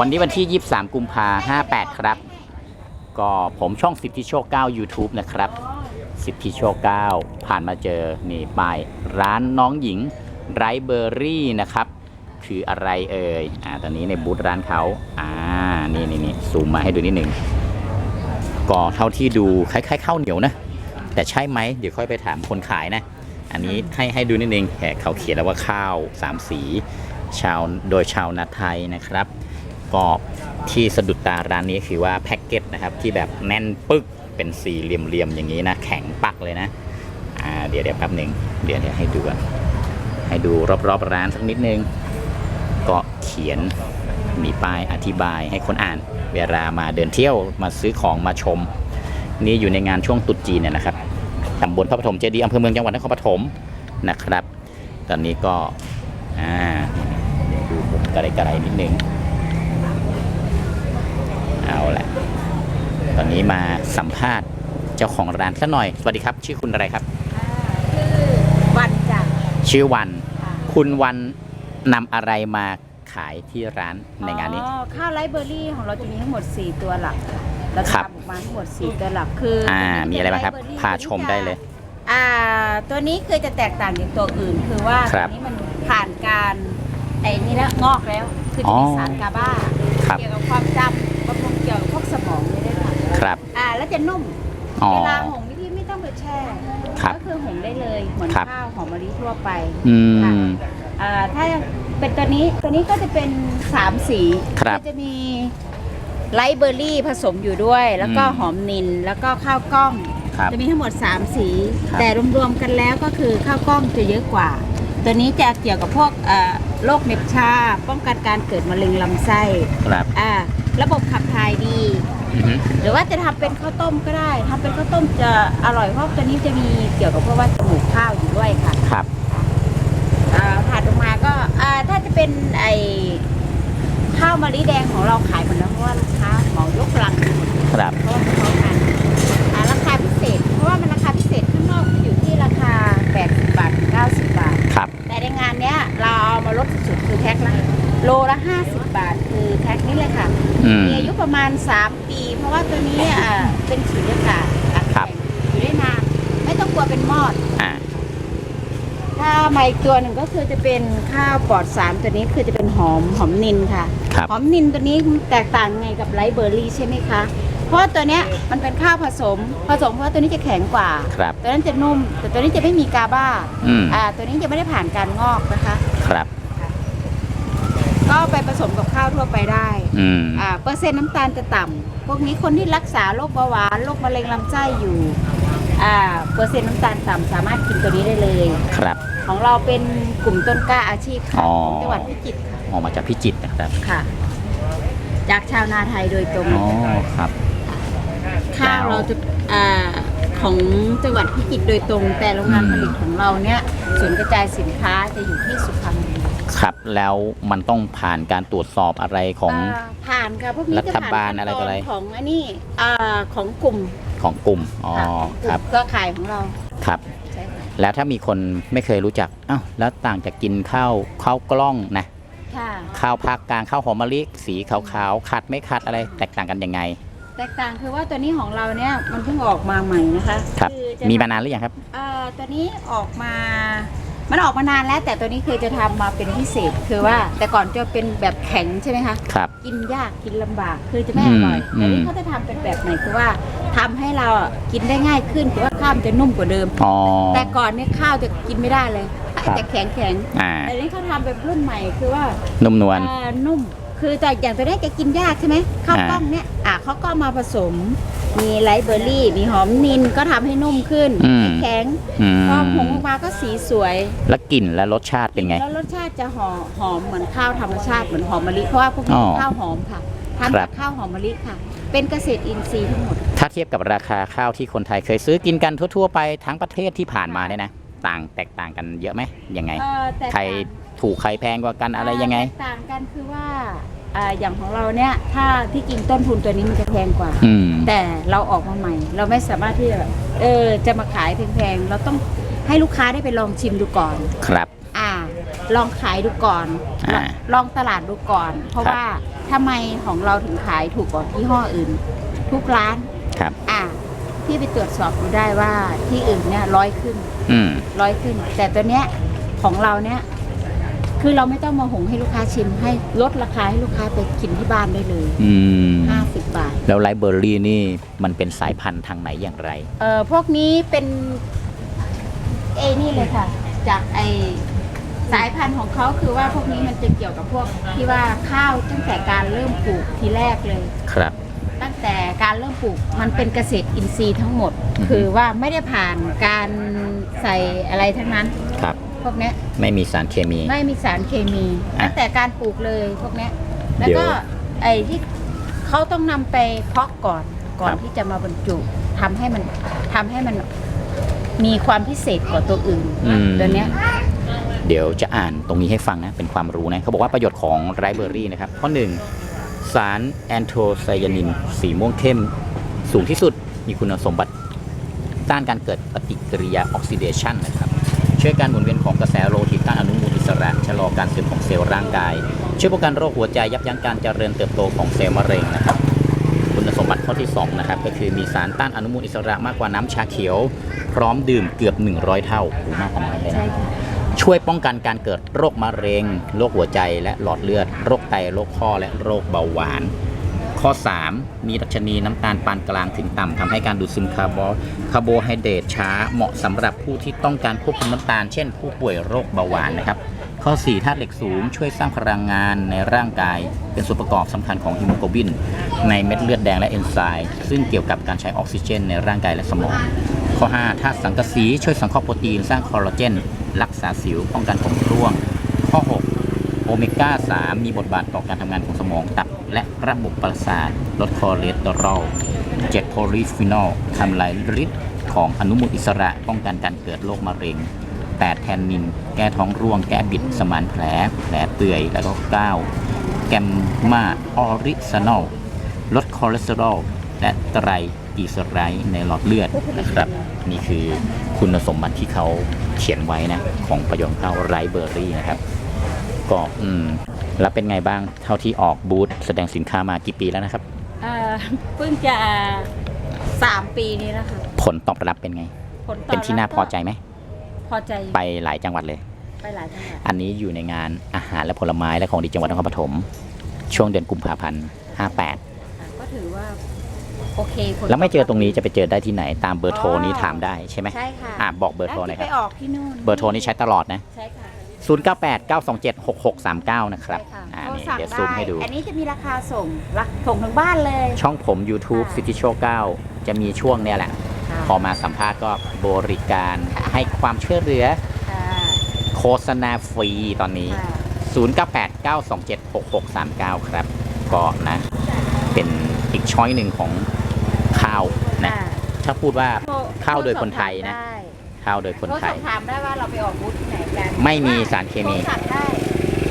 วันนี้วันที่ 23 กุมภา58 ครับ ก็ผมช่องสิทธิโชค 9 YouTube นะครับ สิทธิโชค 9 ผ่านมาเจอ นี่ป้ายร้านน้องหญิงไรเบอรี่นะครับ คืออะไรเอ่ย อ่า ตอนนี้ในบูธร้านเขา อ่า นี่นี่นี่ซูมมาให้ดูนิดหนึ่ง ก็เท่าที่ดูคล้ายๆข้าวเหนียวนะ แต่ใช่ไหม เดี๋ยวค่อยไปถามคนขายนะ อันนี้ให้ให้ดูนิดนึงแหมเขาเขียนแล้วว่าข้าวสามสี ชาว โดยชาวนาไทยนะครับ ก็ที่สะดุดตาร้านนี้คือว่าแพ็กเกจนะครับที่แบบแน่นปึกเป็นสี่เหลี่ยมๆอย่างนี้นะ แข็งปักเลยนะอ่าเดี๋ยวเดี๋ยวแป๊บหนึ่งเดี๋ยวเดี๋ยวให้ดูก่อนให้ดูรอบๆร้านสักนิดนึง ก็เขียนมีป้ายอธิบายให้คนอ่าน เวลามาเดินเที่ยวมาซื้อของมาชม นี่อยู่ในงานช่วงตรุษจีนเนี่ยนะครับตำบลพระปฐมเจดีย์อำเภอเมืองจังหวัดนครปฐมนะครับ ตอนนี้ก็อ่าเดี๋ยวดูมุมกระไรๆนิดนึง เอาละตอนนี้มาสัมภาษณ์เจ้าของร้านสักหน่อย สวัสดีครับ ชื่อคุณอะไรครับ ชื่อวันจันทร์ชื่อวันค่ะคุณวันนำอะไรมาขายที่ร้านในงานนี้ อ๋อข้าวไรซ์เบอร์รี่ของเราจะมีทั้งหมด 4 ตัวหลักค่ะเราครัจะบทำออกมาทั้งหมด 4 ตัวหลักคืออ่าตัวนี้มีอะไรบ้างครับเป็นพาชมได้เลย อ่า ตัวนี้คือจะแตกต่างจากตัวอื่น คือว่าครัตับวนี้มันผ่านการไอ้นี่แล้วงอกแล้ว คืออ๋จะอมีสารกาบ้า ครับ เกี่ยวกับความจำ แล้วจะนุ่มอ๋อ เวลาหุงวิธีไม่ต้องไปแช่ครับก็คือหุงได้เลยเหมือนครับ ข้าวหอมมะลิทั่วไปอืค่ะมอ่าถ้าเป็นตัวนี้ตัวนี้ก็จะเป็นสามสีครับ ก็จะมีไลท์เบอร์รี่ผสมอยู่ด้วย แล้วก็อืมหอมนินแล้วก็ข้าวกล้อง ครับ จะมีทั้งหมด 3 สี ครับ แต่รวมๆกันแล้วก็คือข้าวกล้องจะเยอะกว่า ตัวนี้จะเกี่ยวกับพวกเอ่อโรคเหน็บชา ป้องกันการเกิดมะเร็งลำไส้ครับ อ่า ระบบขับถ่ายดี อือฮึหรือว่าจะทำเป็นข้าวต้มก็ได้ทำเป็นข้าวต้มจะอร่อยเพราะตัวนี้จะมีเกี่ยวกับพวกว่าจมูกข้าวอยู่ด้วยค่ะครับ อ่าถัดลงมาก็อ่าถ้าจะเป็นไอข้าวมะลิแดงของเราขายหมดแล้วเพราะว่าลูกค้าเหมายกลังหมด ครับ เพราะว่าเขาทานอ่าราคาพิเศษ เพราะว่ามันราคาพิเศษข้างนอกจะอยู่ที่ราคา 80 บาทถึง90 บาท ครับ แต่ในงานเนี้ยเราเอามาลดสุดๆคือแพ็คละ โลละ 50 บาท คือแพ็คนี้เลยค่ะอืม มีอายุประมาณ 3 ปี เพราะว่าตัวนี้อ่าเป็นสุญญากาศอัดครับแข็งอยู่ได้นานไม่ต้องกลัวเป็นมอด อ่า ถ้ามาอีกตัวหนึ่งก็คือจะเป็นข้าวปลอดสารตัวนี้คือจะเป็นหอมหอมนินค่ะครับ หอมนินตัวนี้แตกต่างไงกับไรซ์เบอร์รี่ใช่ไหมคะ เพราะว่าตัวเนี้ยมันเป็นข้าวผสม ผสมเพราะว่าตัวนี้จะแข็งกว่า ครับ ตัวนั้นจะนุ่ม แต่ตัวนี้จะไม่มีกาบ้าอืม อ่าตัวนี้จะไม่ได้ผ่านการงอกนะคะ ครับ ก็ไปผสมกับข้าวทั่วไปได้อืม อ่าเปอร์เซ็นต์น้ำตาลจะต่ำพวกนี้คนที่รักษาโรคเบาหวานโรคมะเร็งลำไส้อยู่อ่าเปอร์เซ็นต์น้ำตาลต่ำสามารถกินตัวนี้ได้เลย ครับ ของเราเป็นกลุ่มต้นกล้าอาชีพค่ะอ๋อ ของจังหวัดพิจิตรค่ะออกมาจากพิจิตรนะครับ ค่ะ จากชาวนาไทยโดยตรงอ๋อ ครับ ข้าวเราจะอ่าของจังหวัดพิจิตรโดยตรง แต่โรงงานอืม ผลิตของเราเนี่ยศูนย์กระจายสินค้าจะอยู่ที่สุพรรณบุรี ครับ แล้วมันต้องผ่านการตรวจสอบอะไรของาผ่านค่ะพวกนี้รัจะฐผ่านบาลขั้นอะไรตต่ออะไร ของอันนี้อ่าของกลุ่มของกลุ่มอ๋อค่ะของกคลุ่รัมบเครือข่ายของเราครับ ใช่ค่ะแล้วถ้ามีคนไม่เคยรู้จักอ้าวแล้วต่างจากกินข้าวข้าวกล้องนะค่ะข้าวภาคกลางข้าวหอมมะลิสีขาวๆขัดไม่ขัดอะไรแตกต่างกันยังไง แตกต่างคือว่าตัวนี้ของเราเนี่ยมันเพิ่งออกมาใหม่นะคะครับ อจะมีมานานหรือยังครับ เอ่อตัวนี้ออกมา มันออกมานานแล้ว แต่ตัวนี้คือจะทำมาเป็นพิเศษคือว่า แต่ก่อนจะเป็นแบบแข็งใช่ไหมคะ ครับ กินยากกินลำบากคือจะไม่อร่อยอืม แต่นี้อืมเขาจะทำเป็นแบบไหนคือว่าทำให้เราอะกินได้ง่ายขึ้นคือว่าข้าวมันจะนุ่มกว่าเดิม อ๋อ แต่ก่อนเนี่ยข้าวจะกินไม่ได้เลยครับ จะแข็งแข็งอ่า แต่นี้เขาทำเป็นรุ่นใหม่คือว่านุ่มนวลเอ่อนุ่ม คือแต่อย่างตัวนี้จะกินยากใช่ไหมข้าวอ่ากล้องเนี่ยอะเขาก็มาผสม มีไลท์เบอร์รี่ มีหอมนินก็ทำให้นุ่มขึ้นอืม ไม่แข็งอืมพอหุงออกมาก็สีสวย แล้วกลิ่นและรสชาติเป็นไง แล้วรสชาติจะหอมหอมเหมือนข้าวธรรมชาติเหมือนหอมมะลิเพราะว่าพวกนี้อ๋อเป็นข้าวหอมค่ะทำครัจาบกข้าวหอมมะลิค่ะ เป็นเกษตรอินทรีย์ทั้งหมด ถ้าเทียบกับราคาข้าวที่คนไทยเคยซื้อกินกันทั่ว ๆ ไปทั้งประเทศที่ผ่านมาเนี่ยนะ ต่างแตกต่างกันเยอะไหมยังไง เอ่อแตกใครต่างถูกใครแพงกว่ากันอะไรยังไง แตกต่างกันคือว่า อ่าอย่างของเราเนี่ยถ้าที่จริงต้นทุนตัวนี้มันจะแพงกว่า อืม แต่เราออกมาใหม่ เราไม่สามารถที่จะแบบเออจะมาขายแพงๆเราต้องให้ลูกค้าได้ไปลองชิมดูก่อน ครับ อ่า ลองขายดูก่อน อ่าลองตลาดดูก่อน เพราะครับ ว่าทำไมของเราถึงขายถูกกว่ายี่ห้ออื่น ทุกร้าน ครับ อะพี่ไปตรวจสอบดูได้ว่าที่อื่นเนี่ยร้อยขึ้น อืม ร้อยขึ้น แต่ตัวเนี้ยของเราเนี่ย คือเราไม่ต้องมาหุงให้ลูกค้าชิมให้ลดราคาให้ลูกค้าไปกินที่บ้านได้เลยอืม50บาท แล้วไรเบอร์รี่นี่มันเป็นสายพันธุ์ทางไหนอย่างไร เอ่อพวกนี้เป็นเอนี่เลยค่ะ จากไอสายพันธุ์ของเขาคือว่าพวกนี้มันจะเกี่ยวกับพวกที่ว่าข้าวตั้งแต่การเริ่มปลูกทีแรกเลย ครับ ตั้งแต่การเริ่มปลูกมันเป็นเกษตรอินทรีย์ทั้งหมด อือฮึ คือว่าไม่ได้ผ่านการใส่อะไรทั้งนั้นครับ พวกเนี้ยไม่มีสารเคมี ไม่มีสารเคมีอะตั้งแต่การปลูกเลยพวกเนี้ยแล้วเดี๋ก็ยวไอ้ที่เขาต้องนำไปเพาะก่อนก่อนครับ ที่จะมาบรรจุทำให้มันทำให้มันมีความพิเศษกว่าตัวอื่นอืมตัวเนี้ย เดี๋ยวจะอ่านตรงนี้ให้ฟังนะ เป็นความรู้นะเขาบอกว่าประโยชน์ของไรเบอร์รี่นะครับ ข้อหนึ่งสารแอนโทไซยานิน สีม่วงเข้ม สูงที่สุดมีคุณสมบัติต้านการเกิดปฏิกิริยาออกซิเดชันนะครับ ช่วยการหมุนเวียนของกระแสโลหิตต้านอนุมูลอิสระชะลอการเสื่อมของเซลล์ร่างกาย ช่วยป้องกันโรคหัวใจยับยั้งการเจริญเติบโตของเซลล์มะเร็งนะครับคุณสมบัติข้อที่สองนะครับก็คือมีสารต้านอนุมูลอิสระมากกว่าน้ำชาเขียว พร้อมดื่มเกือบ 100 เท่าโอ้โหมากขนาดนั้นเลยใช่นะค่ะช่วยป้องกันการเกิดโรคมะเร็ง โรคหัวใจและหลอดเลือด โรคไต โรคข้อและโรคเบาหวาน ข้อ 3 มีดัชนีน้ำตาลปานกลางถึงต่ำทำให้การดูดซึมคาร์โบคาร์โบไฮเดรตช้าเหมาะสำหรับผู้ที่ต้องการควบคุมน้ำตาล เช่น ผู้ป่วยโรคเบาหวานนะครับ ข้อ 4 ธาตุเหล็กสูงช่วยสร้างพลังงานในร่างกาย เป็นส่วนประกอบสำคัญของฮีโมโกลบิน ในเม็ดเลือดแดงและเอนไซม์ซึ่งเกี่ยวกับการใช้ออกซิเจน ในร่างกายและสมอง ข้อ 5 ธาตุสังกะสีช่วยสังเคราะห์โปรตีน สร้างคอลลาเจน รักษาสิวป้องกันผมร่วง ข้อ 6 โอเมก้า 3 มีบทบาทต่อการทำงานของสมองตับ และระบบประสาทลดคอเลสเตอรอล7โพลีฟีนอลทำลายฤทธิ์ของอนุมูลอิสระป้องกันการเกิดโรคมะเร็ง8แทนนิน แก้ท้องร่วง แก้บิดสมานแผล แผลเปื่อย แล้วก็ 9 แกมมาออริซานอล ลดคอเลสเตอรอล และไตรกลีเซอไรด์ในหลอดเลือดนะครับ นี่คือคุณสมบัติที่เขาเขียนไว้นะ ของประโยชน์ข้าวไรเบอร์รี่นะครับ ก็อืมแล้วเป็นไงบ้างเท่าที่ออกบูธแสดงสินค้ามากี่ปีแล้วนะครับ เอ่อเพิ่งจะสามปีนี้แล้วค่ะผลตอบรับเป็นไง ผลตอบเป็นที่น่ารับพอใจไหม พอใจอยู่ไปหลายจังหวัดเลย ไปหลายจังหวัดอันนี้อยู่ในงานอาหารและผลไม้และของดีจังหวัดนครปฐมช่วงเดือนกุมภาพันธ์58 ค่ะก็ถือว่า โอเคผแล้วไม่เจอตรงนี้จะไปเจอได้ที่ไหนตามเบอร์โทรนี้ถามได้ใช่ไหมใช่ค่ะอะบอกเบอร์โทรหน่อยคไปรับออกที่นู่นเบอร์โทรนี้ใช้ตลอดนะ ใช่ค่ะ 098 927 6639 นะครับใช่ค่ะอ่าโทรนี่สั่งเดี๋ยวซูมให้ดูอันนี้จะมีราคาส่งรักส่งถึงบ้านเลยช่องผม YouTube ค่ะ City Show 9 จะมีช่วงเนี่ยแหละ ค่ะพอมาสัมภาษณ์ก็บริการให้ความช่วยเหลือค่ะโฆษณาฟรีตอนนี้ ค่ะ 098 927 6639 ครับ ก็นะ เป็นอีกช้อยหนึ่งของข้าวนะ ค่ะถ้าพูดว่า โทรข้าวโดยคนไทยนะ โทรสอบถามได้ ข้าวโดยคนโทรไทสอยบถามได้ว่าเราไปออกบูธที่ไหนกันไม่มีสารเคมี โทรสั่งได้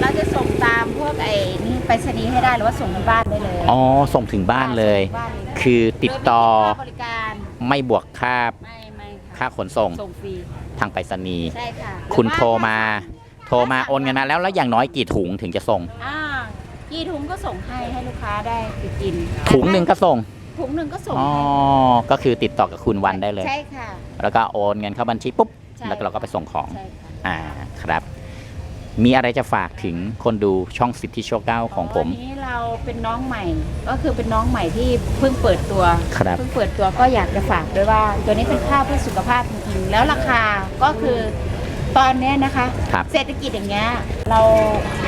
เราจะส่งตามพวกไอ้นี่ไปรษณีย์ให้ได้หรือว่าส่งที่บ้านได้เลยอ๋อ ส่งถึงบ้านเลย ส่งถึงบ้านเลยคือติดต่อโดยไม่คิดค่าบริการไม่บวกค่าไม่ไม่ะค่าขนส่งส่งฟรีทางไปรษณีย์ ใช่ค่ะคุณหอว่โทรมา โทรมาโอนเงินมาแล้วแล้วอย่างน้อยกี่ถุงถึงจะส่ง อ่ากี่ถุงก็ส่งให้ให้ลูกค้าได้ไปกินถุงหนึ่งก็ส่ง ถุงหนึ่งก็ส่งอ๋อให้ก็คือติดต่อกับคุณวันได้เลย ใช่ค่ะ แล้วก็โอนเงินเข้าบัญชีปุ๊บ ใช่ แล้วก็เราก็ไปส่งของ ใช่ค่ะอ่า ครับ มีอะไรจะฝากถึงคนดูช่องสิทธิโชคเก้าของผม วันนี้เราเป็นน้องใหม่ ก็คือเป็นน้องใหม่ที่เพิ่งเปิดตัวครับ เพิ่งเปิดตัวก็อยากจะฝากด้วยว่า ตัวนี้เป็นข้าวเพื่อสุขภาพจริงๆแล้วราคาก็คือตอนเนี้ยนะคะ ครับ เศรษฐกิจอย่างเงี้ยเรา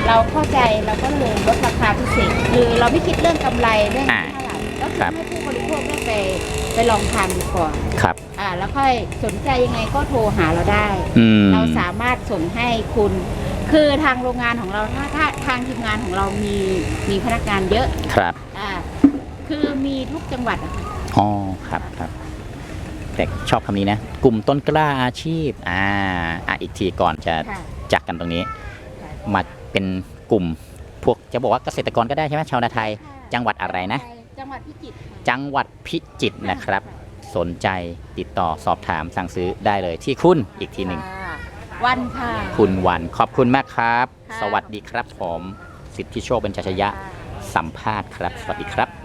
เราเข้าใจเราก็เลยลดราคาพิเศษคือเราไม่คิดเรื่องกำไรเรื่องอ่าเท่าไหร่ ก็คืครัอบให้ผู้บริโภคได้ไปไปลองทานดูก่อนครับ อ่าแล้วค่อยสนใจยังไงก็โทรหาเราได้ อืม เราสามารถส่งให้คุณ คือทางโรงงานของเราถ้าถ้าทางทีมงานของเรามีมีพนักงานเยอะครับ อ่าคือมีทุกจังหวัดอะค่ะอ๋อ ครับครับ แต่ชอบคำนี้นะ กลุ่มต้นกล้าอาชีพ อ่า อะอีกทีก่อนจะค่ะจักกันตรงนี้ มาเป็นกลุ่ม พวกจะบอกว่าเกษตรกรก็ได้ใช่ไหมชาวนาไทย จังหวัดอะไรนะ จังหวัดพิจิตรค่ะจังหวัดพิจิตรนะครับ สนใจติดต่อสอบถามสั่งซื้อได้เลยที่คุณอีกทีหนึ่ง ค่ะวันค่ะ คุณวันขอบคุณมากครับ ค่ะ สวัสดีครับผม สิทธิโชคเป็นชัยยะ สัมภาษณ์ครับ สวัสดีครับ